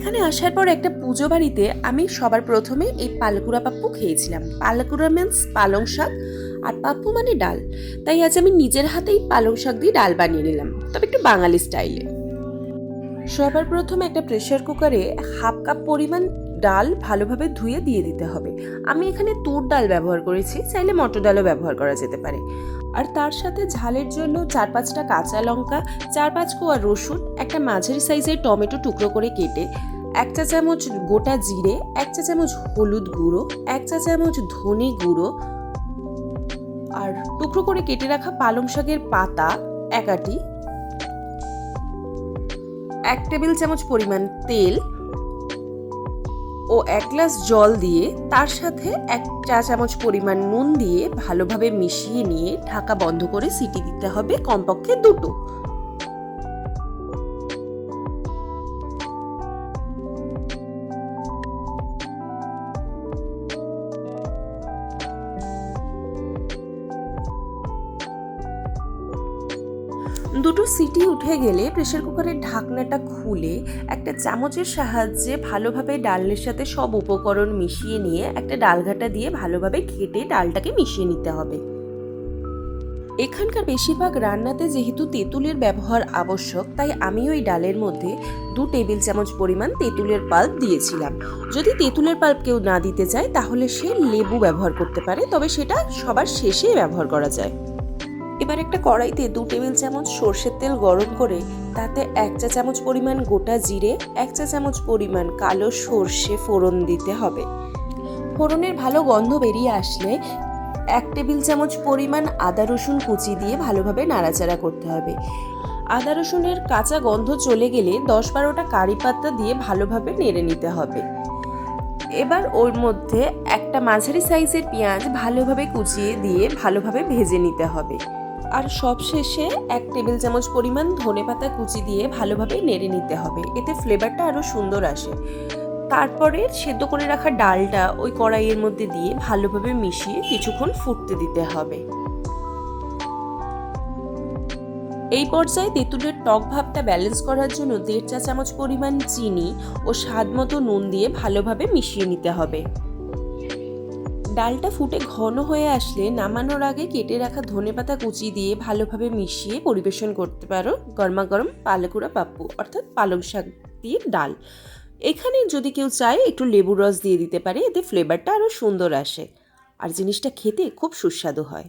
এখানে আসার পর একটা পুজো বাড়িতে আমি সবার প্রথমে এই পালকুড়া পাপ্পু খেয়েছিলাম। পালকুড়া মিন্স পালং শাক আর পাপ্পু মানে ডাল। তাই আজ আমি নিজের হাতেই পালং শাক দিয়ে ডাল বানিয়ে নিলাম, তবে একটু বাঙালি স্টাইলে সবার প্রথমে একটা প্রেশার কুকারে হাফ কাপ পরিমাণ ডাল ভালোভাবে ধুয়ে দিয়ে দিতে হবে। আমি এখানে তুর ডাল ব্যবহার করেছি, চাইলে মটর ডালও ব্যবহার করা যেতে পারে। আর তার সাথে ঝালের জন্য চার পাঁচটা কাঁচা লঙ্কা, চার পাঁচ কোয়া রসুন, একটা মাঝারি সাইজের টমেটো টুকরো করে কেটে, এক চা চামচ গোটা জিরে, এক চা চামচ হলুদ গুঁড়ো, এক চা চামচ ধনে গুঁড়ো আর টুকরো করে কেটে রাখা পালং শাকের পাতা একাটি এক টেবিল চামচ পরিমাণ তেল ও এক গ্লাস জল দিয়ে তার সাথে এক চা চামচ পরিমাণ নুন দিয়ে ভালোভাবে মিশিয়ে নিয়ে ঢাকা বন্ধ করে সিটি দিতে হবে কমপক্ষে দুটো। দুটো সিটি উঠে গেলে প্রেশার কুকারের ঢাকনাটা খুলে একটা চামচের সাহায্যে ভালোভাবে ডালের সাথে সব উপকরণ মিশিয়ে নিয়ে একটা ডালঘাটা দিয়ে ভালোভাবে ঘেটে ডালটাকে মিশিয়ে নিতে হবে। এখানকার বেশিরভাগ রান্নাতে যেহেতু তেঁতুলের ব্যবহার আবশ্যক, তাই আমি ওই ডালের মধ্যে দু টেবিল চামচ পরিমাণ তেঁতুলের পাল্প দিয়েছিলাম। যদি তেঁতুলের পাল্প কেউ না দিতে চায়, তাহলে সে লেবু ব্যবহার করতে পারে, তবে সেটা সবার শেষে ব্যবহার করা যায়। এবার একটা কড়াইতে দু টেবিল চামচ সর্ষের তেল গরম করে তাতে এক চা চামচ পরিমাণ গোটা জিরে, এক চা চামচ পরিমাণ কালো সর্ষে ফোড়ন দিতে হবে। ফোড়নের ভালো গন্ধ বেরিয়ে আসলে এক টেবিল চামচ পরিমাণ আদা রসুন কুচি দিয়ে ভালোভাবে নাড়াচাড়া করতে হবে। আদা রসুনের কাঁচা গন্ধ চলে গেলে দশ বারোটা কারি পাতা দিয়ে ভালোভাবে নেড়ে নিতে হবে। এবার ওর মধ্যে একটা মাঝারি সাইজের পেঁয়াজ ভালোভাবে কুচিয়ে দিয়ে ভালোভাবে ভেজে নিতে হবে। আর সবশেষে এক টেবিল চামচ পরিমাণ ধনে পাতা কুচি দিয়ে ভালোভাবে নেড়ে নিতে হবে। এতে ফ্লেভারটা আরও সুন্দর আসে। তারপরে সেদ্ধ করে রাখা ডালটা ওই কড়াইয়ের মধ্যে দিয়ে ভালোভাবে মিশিয়ে কিছুক্ষণ ফুটতে দিতে হবে। এই পর্যায়ে তেঁতুলের টক ভাবটা ব্যালেন্স করার জন্য দেড় চা চামচ পরিমাণ চিনি ও স্বাদ মতো নুন দিয়ে ভালোভাবে মিশিয়ে নিতে হবে। ডালটা ফুটে ঘন হয়ে আসলে নামানোর আগে কেটে রাখা ধনে পাতা কুচি দিয়ে ভালোভাবে মিশিয়ে পরিবেশন করতে পারো। গরমা গরম পালকুড়া পাপ্পু, অর্থাৎ পালং শাক দিয়ে ডাল। এখানে যদি কেউ চায়, একটু লেবুর রস দিয়ে দিতে পারে, এতে ফ্লেভারটা আরও সুন্দর আসে। আর জিনিসটা খেতে খুব সুস্বাদু হয়।